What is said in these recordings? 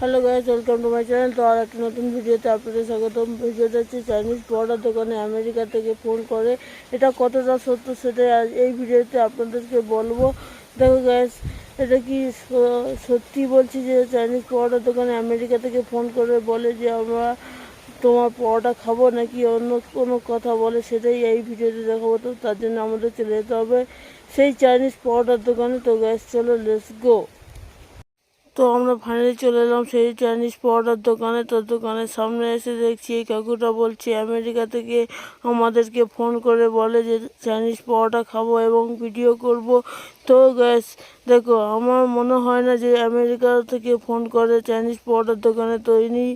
Hello guys welcome to my channel তো আর একটা নতুন ভিডিওতে আপনাদের স্বাগতম। ভিডিওটা হচ্ছে চাইনিজ পড়ার দোকানে আমেরিকা থেকে ফোন করে। এটা কতটা সত্য আজ এই ভিডিওতে আপনাদেরকে বলব। দেখো গ্যাস এটা কি সত্যি বলছি যে চাইনিজ পরোটার দোকানে আমেরিকা থেকে ফোন করে বলে যে আমরা তোমার পরোটা খাব নাকি অন্য কোনো কথা বলে সেটাই এই ভিডিওতে দেখাবো। তো তার জন্য আমাদের চলে যেতে হবে সেই চাইনিজ পরোটার দোকানে। তো গ্যাস চলো লেটস গো তো আমরা ফাইনালি চলে এলাম সেই চাইনিজ পাউডার দোকানে। তো দোকানের সামনে এসে দেখছি, এই কাকুটা বলছে, আমেরিকা থেকে আমাদেরকে ফোন করে বলে যে চাইনিজ পাউডার খাব এবং ভিডিও করব। তো গ্যাস দেখো, আমার মনে হয় না যে আমেরিকা থেকে ফোন করে চাইনিজ পাউডার দোকানে। তো ইনি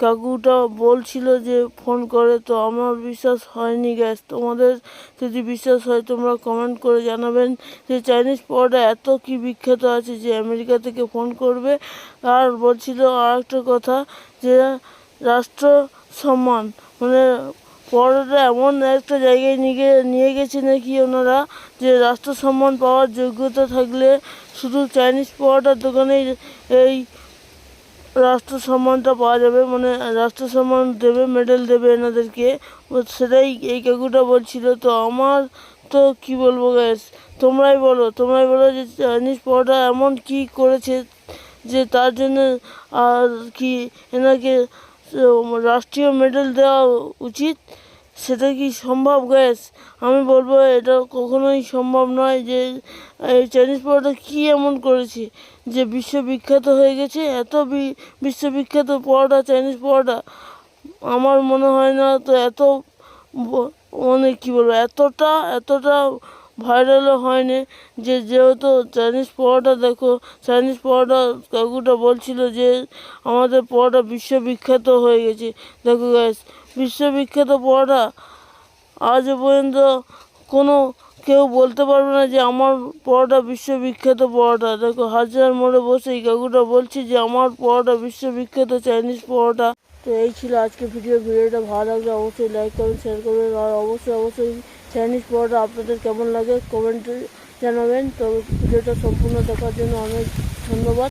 কাকুটা বলছিল যে ফোন করে, তো আমার বিশ্বাস হয়নি গ্যাস তোমাদের যদি বিশ্বাস হয়, তোমরা কমেন্ট করে জানাবেন যে চাইনিজ পরোটা এত কি বিখ্যাত আছে যে আমেরিকা থেকে ফোন করবে। আর বলছিল আর একটা কথা যে রাষ্ট্র সম্মান মানে পরোটা এমন একটা জায়গায় নিয়ে নিয়ে গেছে নাকি ওনারা যে রাষ্ট্র সম্মান পাওয়ার যোগ্যতা থাকলে শুধু চাইনিজ পরোটার দোকানেই এই রাষ্ট্র সম্মানটা পাওয়া যাবে মানে রাষ্ট্র সম্মান দেবে মেডেল দেবে এনাদেরকে। সেটাই এই কাকুটা বলছিল। তো আমার তো কি বলব গ্যাস তোমরাই বলো তোমরাই বলো যে চাইনিজ পড়াটা এমন কি করেছে যে তার জন্য আর কি এনাকে রাষ্ট্রীয় মেডেল দেওয়া উচিত? সেটা কি সম্ভব গ্যাস আমি বলব এটা কখনোই সম্ভব নয় যে, এই চাইনিজ পরোটা কী এমন করেছে যে বিশ্ববিখ্যাত হয়ে গেছে, এত বিশ্ববিখ্যাত পরোটা চাইনিজ পরোটা। আমার মনে হয় না তো এত মানে কী বলব, এতটা এতটা ভাইরালও হয়নি। যে যেহেতু চাইনিজ পরোটা দেখো চাইনিজ পরোটা কাকুটা বলছিল যে আমাদের পরোটা বিশ্ববিখ্যাত হয়ে গেছে। দেখো গ্যাস বিশ্ববিখ্যাত পরোটা আজ পর্যন্ত কোনো কেউ বলতে পারবে না যে আমার পরোটা বিশ্ববিখ্যাত পরোটা। দেখো হাজার মোড়ে বসে এই কাকুটা বলছে যে আমার পরোটা বিশ্ববিখ্যাত চাইনিজ পরোটা। তো এই ছিল আজকে ভিডিও ভিডিওটা ভালো লাগলে অবশ্যই লাইক করবেন শেয়ার করবেন, আর অবশ্যই অবশ্যই চাইনিজ পড়াটা আপনাদের কেমন লাগে? কমেন্টে জানাবেন। তো ভিডিওটা সম্পূর্ণ দেখার জন্য অনেক ধন্যবাদ।